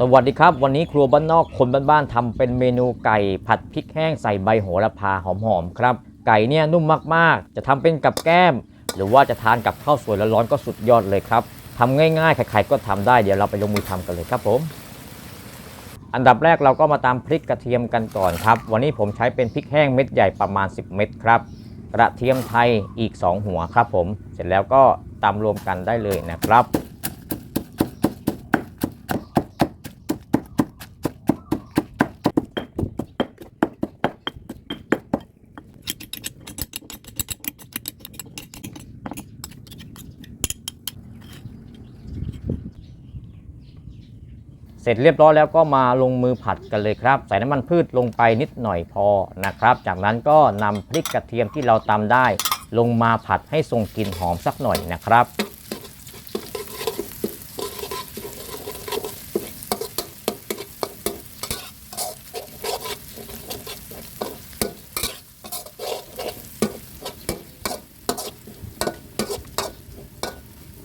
สวัสดีครับ วันนี้ครัวบ้านนอกคนบ้านๆทำเป็นเมนูไก่ผัดพริกแห้งใส่ใบโหระพาหอมๆครับ ไก่เนี่ยนุ่มมากๆ จะทำเป็นกับแก้ม หรือว่าจะทานกับข้าวสวยร้อนๆก็สุดยอดเลยครับทำง่ายๆใครๆก็ทำได้เดี๋ยวเราไปลงมือทำกันเลยครับผม อันดับแรกเราก็มาตำพริกกระเทียมกันก่อนครับ วันนี้ผมใช้เป็นพริกแห้งเม็ดใหญ่ประมาณ 10 เม็ดครับกระเทียมไทยอีก 2 หัวครับผม เสร็จแล้วก็ตำรวมกันได้เลยนะครับ เสร็จเรียบร้อยแล้วก็มาลงมือผัดกันเลยครับ ใส่น้ำมันพืชลงไปนิดหน่อยพอนะครับ จากนั้นก็นำพริกกระเทียมที่เราตำได้ ลงมาผัดให้ทรงกลิ่นหอมสักหน่อยนะครับ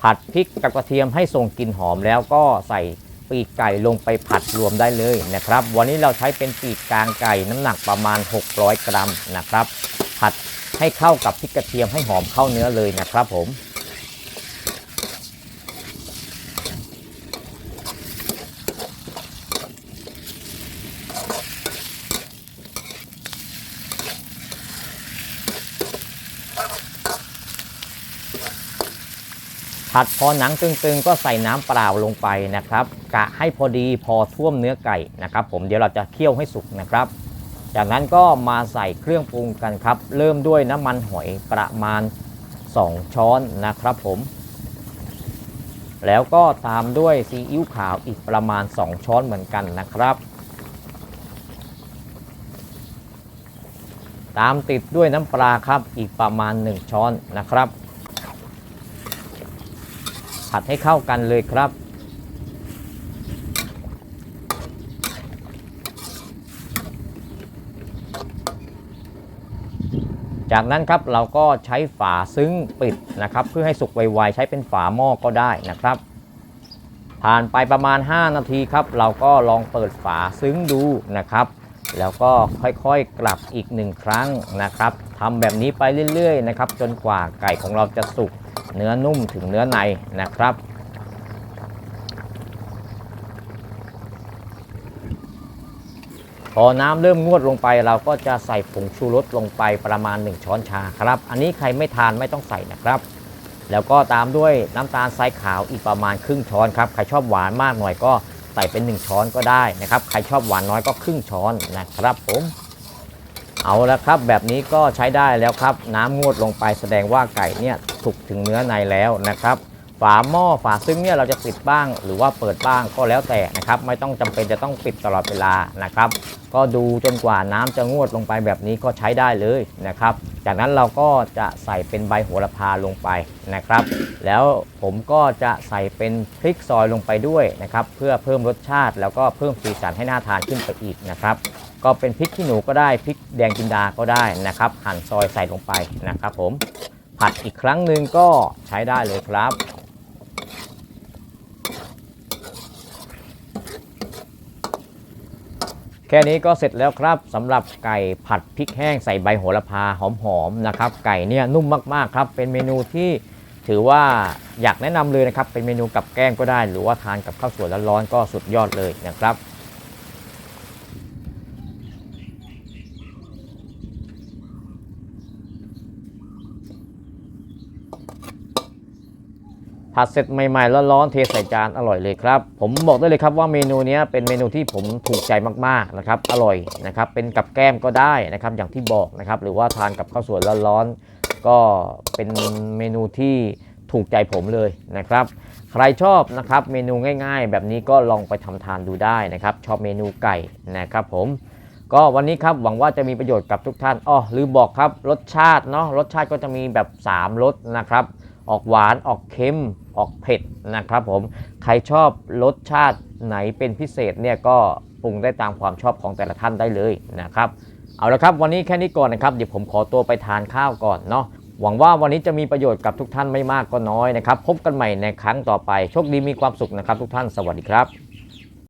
ผัดพริกกับกระเทียมให้ส่งกลิ่นหอมแล้วก็ใส่ ปีกไก่ลงไปผัดรวมได้เลยนะครับ วันนี้เราใช้เป็นปีกกลางไก่น้ำหนักประมาณ 600 กรัมนะครับ ผัดให้เข้ากับพริกกระเทียมให้หอมเข้าเนื้อเลยนะครับผม ผัดพอหนังตึงๆ ก็ใส่น้ำเปล่าลงไปนะครับ กะให้พอดีพอท่วมเนื้อไก่นะครับ ผมเดี๋ยวเราจะเคี่ยวให้สุกนะครับ จากนั้นก็มาใส่เครื่องปรุงกันครับ เริ่มด้วยน้ำมันหอยประมาณ 2 ช้อนนะครับผม แล้วก็ตามด้วยซีอิ๊วขาวอีกประมาณ 2 ช้อนเหมือนกันนะครับ ตามติดด้วยน้ำปลาครับอีกประมาณ 1 ช้อนนะครับ ผัดให้เข้ากันเลยครับ จากนั้นครับเราก็ใช้ฝาซึ้งปิดนะครับ เพื่อให้สุกไวๆใช้เป็นฝาหม้อก็ได้นะครับ ผ่านไปประมาณ 5 นาทีครับ เราก็ลองเปิดฝาซึ้งดูนะครับแล้วก็ค่อยๆกลับอีกหนึ่งครั้งนะครับทำแบบนี้ไปเรื่อยๆนะครับ จนกว่าไก่ของเราจะสุก เนื้อนุ่มถึงเนื้อในนะครับ พอน้ำเริ่มงวดลงไปเราก็จะใส่ผงชูรสลงไปประมาณ 1 ช้อนชาครับ อันนี้ใครไม่ทานไม่ต้องใส่นะครับ แล้วก็ตามด้วยน้ำตาลทรายขาวอีกประมาณครึ่งช้อนครับ ใครชอบหวานมากหน่อยก็ใส่เป็น 1 ช้อนก็ได้นะครับ ใครชอบหวานน้อยก็ครึ่งช้อนนะครับผมเอาละครับแบบนี้ก็ใช้ได้แล้วครับ น้ำงวดลงไปแสดงว่าไก่เนี่ย สุกถึงเนื้อในแล้วนะครับ ฝาหม้อฝาซึ่งเนี่ยเราจะปิดบ้าง หรือว่าเปิดบ้างก็แล้วแต่นะครับ ไม่ต้องจำเป็นจะต้องปิดตลอดเวลานะครับ ก็ดูจนกว่าน้ำจะงวดลงไปแบบนี้ก็ใช้ได้เลยนะครับ จากนั้นเราก็จะใส่เป็นใบโหระพาลงไปนะครับ แล้วผมก็จะใส่เป็นพริกซอยลงไปด้วยนะครับ เพื่อเพิ่มรสชาติ แล้วก็เพิ่มสีสันให้น่าทานขึ้นไปอีกนะครับก็เป็นพริกขี้หนูก็ได้พริกแดงจินดาก็ได้นะครับ หั่นซอยใส่ลงไปนะครับผม ผัดอีกครั้งหนึ่งก็ใช้ได้เลยครับ แค่นี้ก็เสร็จแล้วครับสำหรับไก่ผัดพริกแห้งใส่ใบโหระพาหอมๆนะครับ ไก่เนี่ยนุ่มมากๆครับ เป็นเมนูที่ถือว่าอยากแนะนำเลยนะครับ เป็นเมนูกับแกล้มก็ได้ หรือว่าทานกับข้าวสวยร้อนๆก็สุดยอดเลยนะครับ ผัดเสร็จใหม่ๆร้อนๆเทใส่จานอร่อยเลยครับ ผมบอกได้เลยครับว่าเมนูนี้เป็นเมนูที่ผมถูกใจมากๆนะครับอร่อยนะครับเป็นกับแก้มก็ได้นะครับอย่างที่บอกนะครับหรือว่าทานกับข้าวสวยร้อนๆก็เป็นเมนูที่ถูกใจผมเลยนะครับ ใครชอบนะครับเมนูง่ายๆ แบบนี้ก็ลองไปทำทานดูได้นะครับ ชอบเมนูไก่นะครับผมก็วันนี้ครับหวังว่าจะมีประโยชน์กับทุกท่านอ้อลืมบอกครับรสชาติเนาะรสชาติก็จะมีแบบ 3รสนะครับ ออกหวานออกเค็มออกเผ็ดนะครับผมใครชอบรสชาติไหนเป็นพิเศษเนี่ยก็ปรุงได้ตามความชอบของแต่ละท่านได้เลยนะครับเอาละครับวันนี้แค่นี้ก่อนนะครับเดี๋ยวผมขอตัวไปทานข้าวก่อนเนาะหวังว่าวันนี้จะมีประโยชน์กับทุกท่านไม่มากก็น้อยนะครับ พบกันใหม่ในครั้งต่อไป โชคดีมีความสุขนะครับทุกท่านสวัสดีครับ